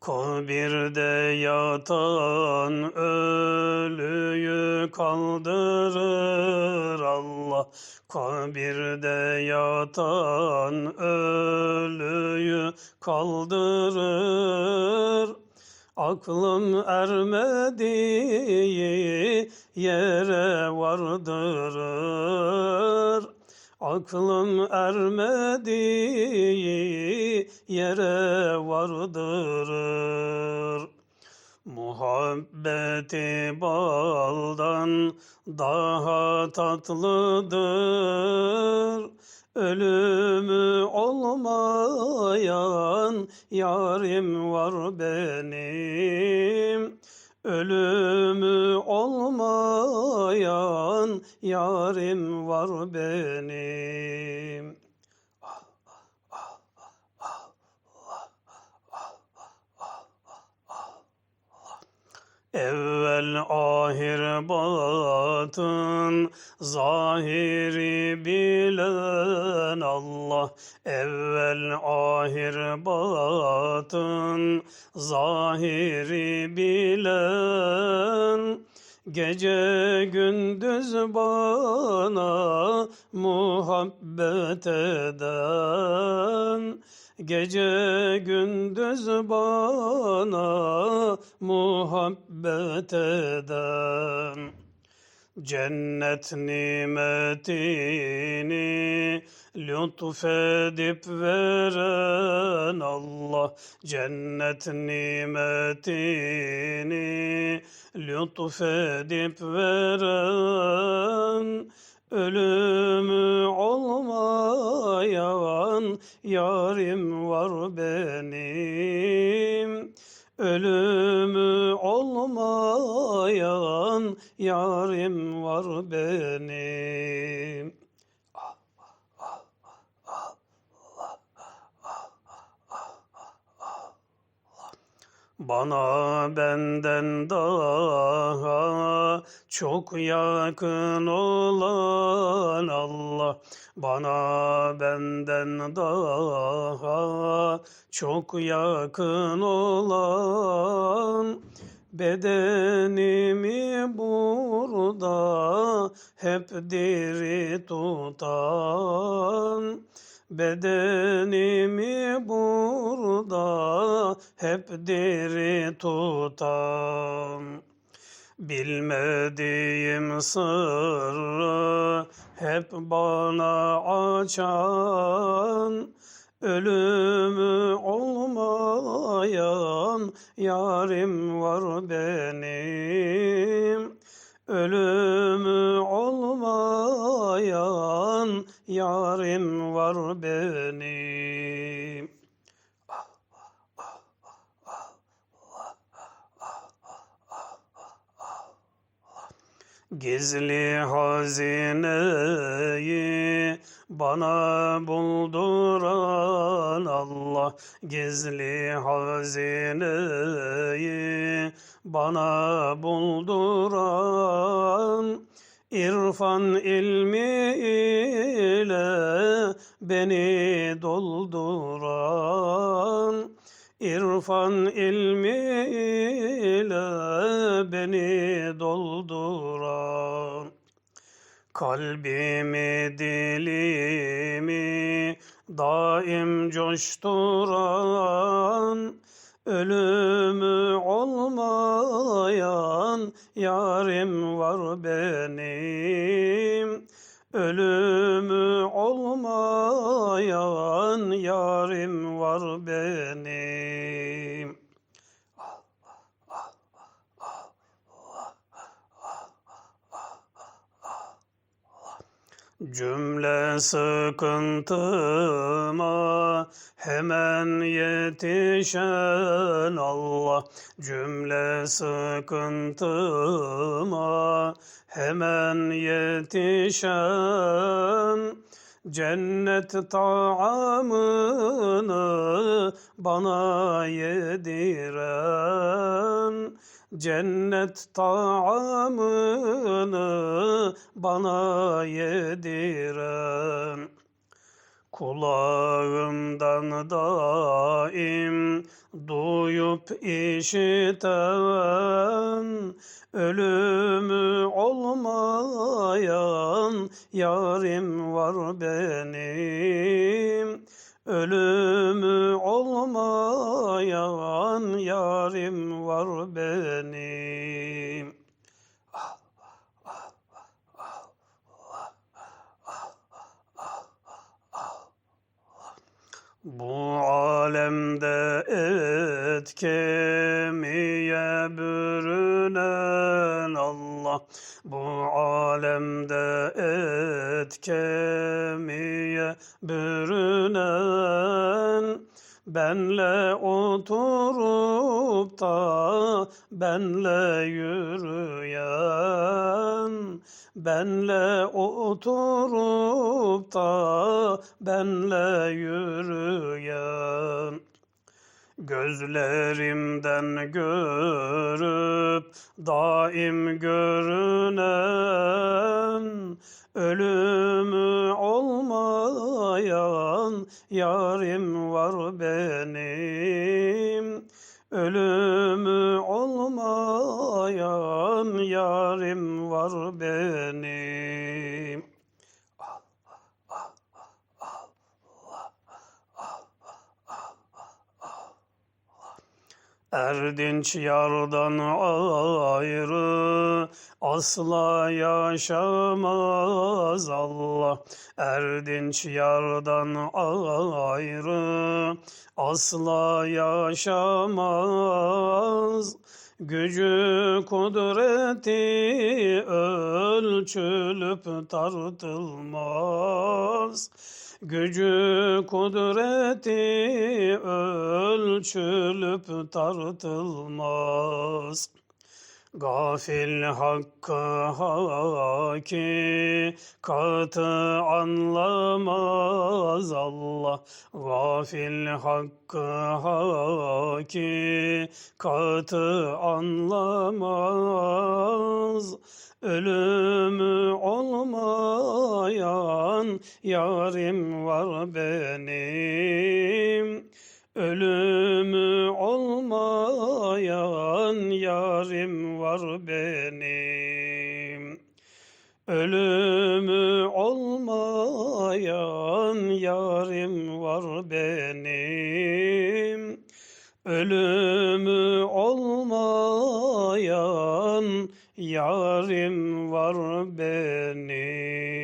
Kabirde yatan ölüyü kaldırır Allah. Kabirde yatan ölüyü kaldırır. Aklım ermediği yere vardırır. Aklım ermediği yere vardırır. Muhabbeti baldan daha tatlıdır. Ölümü olmayan yarim var benim. Ölümü olmayan yarim var benim. Evvel ahir batın zahiri bilen Allah. Evvel ahir batın zahiri bilen. Gece gündüz bana muhabbet eden Gece gündüz bana muhabbet eden Cennet nimetini lütfedip veren Allah Cennet nimetini lütfedip veren Ölümü olmayan yarim var benim Ölümü olmayan yarim var benim. Bana benden daha çok yakın olan Allah. Bana benden daha çok yakın olan bedenimi burada hep diri tutan Bedenimi hep diri tutan Bilmediğim sırrı hep bana açan Ölümü olmayan yarim var benim Ölümü olmayan yarim var benim. Gizli hazineyi bana bulduran Allah. Gizli hazineyi bana bulduran İrfan ilmi ile beni dolduran İrfan ilmi ile beni dolduran. Kalbimi dilimi daim coşturan Ölümü olmayan yarim var benim Ölümü olmayan yarim var benim Cümle sıkıntıma hemen yetişen Allah. Cümle sıkıntıma hemen yetişen Cennet taamını bana yediren Cennet taamını bana yediren. Kulağımdan daim duyup işiten ölümü olmayan yarim var benim ölümü olmayan yarim var benim. Bu alemde et kemiğe bürünen Allah Bu alemde et kemiğe bürünen Benle oturup da benle yürüyen Benle oturup da benle yürüyen Gözlerimden görüp daim görünen Ölümü olmayan yarim var benim. Ölümü olmayan yarim var benim Erdinç yardan ayrı asla yaşamaz Allah. Erdinç yardan ayrı asla yaşamaz. Gücü kudreti ölçülüp tartılmaz. Gücü kudreti ölçülüp tartılmaz. Gafil hakkı haki katı anlamaz Allah. Gafil hakkı haki katı anlamaz. Ölümü olmayan yarim var benim. Ölümü olmayan yarim var benim. Ölümü olmayan yarim var benim. Ölümü olmayan yarim var benim.